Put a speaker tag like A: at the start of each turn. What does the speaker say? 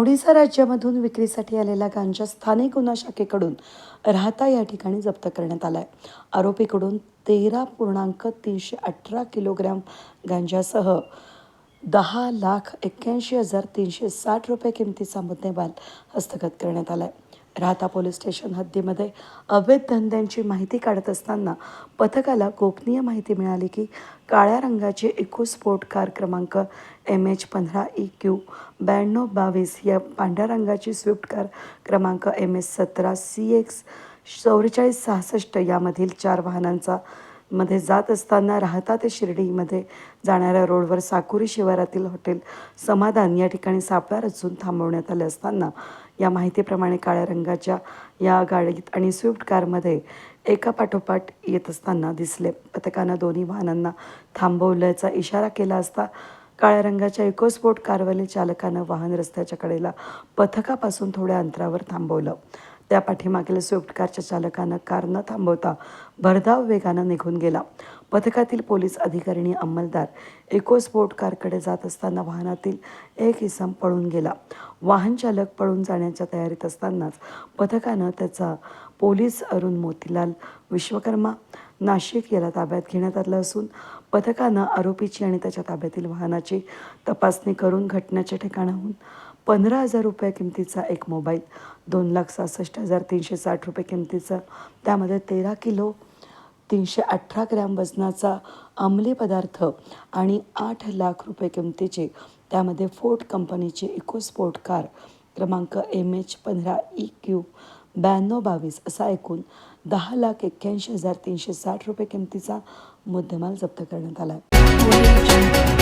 A: ओडिसा राज्यामधून विक्रीसाठी आलेला गांजा स्थानिक गुन्हा शाखेकडून राहता या ठिकाणी जप्त करण्यात आला आहे आरोपीकडून तेरा पूर्णांक तीनशे अठरा किलोग्रॅम गांजासह दहा लाख एक्क्याऐंशी हजार तीनशे साठ रुपये किमतीचा मुद्देमाल हस्तगत करण्यात आला आहे राहता पोलीस स्टेशन हद्दीमध्ये अवैध धंद्यांची माहिती काढत असताना पथकाला गोपनीय माहिती मिळाली की काळ्या रंगाची इको स्पोर्ट कार क्रमांक एम एच पंधरा ई क्यू ब्याण्णव बावीस या पांढऱ्या रंगाची स्विफ्ट कार क्रमांक एम एच सतरा सी एक्स चौवेचाळीस सहासष्ट यामधील चार वाहनांचा मध्ये जात असताना राहता ते शिर्डीमध्ये जाणाऱ्या रोडवर साकुरी शिवारातील हॉटेल समाधान या ठिकाणी सापळा रचून थांबवण्यात आले असताना या माहितीप्रमाणे काळ्या रंगाच्या या गाडीत आणि स्विफ्ट कारमध्ये एका पाठोपाठ येत असताना दिसले. पथकानं दोन्ही वाहनांना थांबवल्याचा इशारा केला असता काळ्या रंगाच्या इकोस्पोर्ट कारवाले चालकानं वाहन रस्त्याच्या कडेला पथकापासून थोड्या अंतरावर थांबवलं. त्या पाठीमागील स्विफ्ट कारच्या चालकानं कार न थांबवता भरधाव वेगानं निघून गेला. पथकातील पोलीस अधिकारिणी अंमलदार इकोस्पोर्ट कारकडे जात असताना वाहनातील एक इसम पळून गेला. वाहन चालक पळून जाण्याच्या तयारीत असतानाच पथकानं त्याचा पोलीस अरुण मोतीलाल विश्वकर्मा नाशिक याला ताब्यात घेण्यात आलं असून पथकानं आरोपीची आणि त्याच्या ताब्यातील वाहनाची तपासणी करून घटनेच्या ठिकाणाहून पंधरा हजार रुपये किमतीचा एक मोबाईल दोन लाख सहासष्ट हजार तीनशे साठ रुपये किमतीचा. त्यामध्ये तेरा किलो तीनशे अठरा ग्रॅम वजनाचा अंमली पदार्थ आणि आठ लाख रुपये किमतीचे. त्यामध्ये फोर्ट कंपनीची इकोस्पोर्ट कार क्रमांक एम एच पंधरा ई क्यू ब्याण्णव बावीस असा एकूण दहा लाख एक्क्याऐंशी हजार तीनशे साठ रुपये किमतीचा मुद्देमाल जप्त करण्यात आला आहे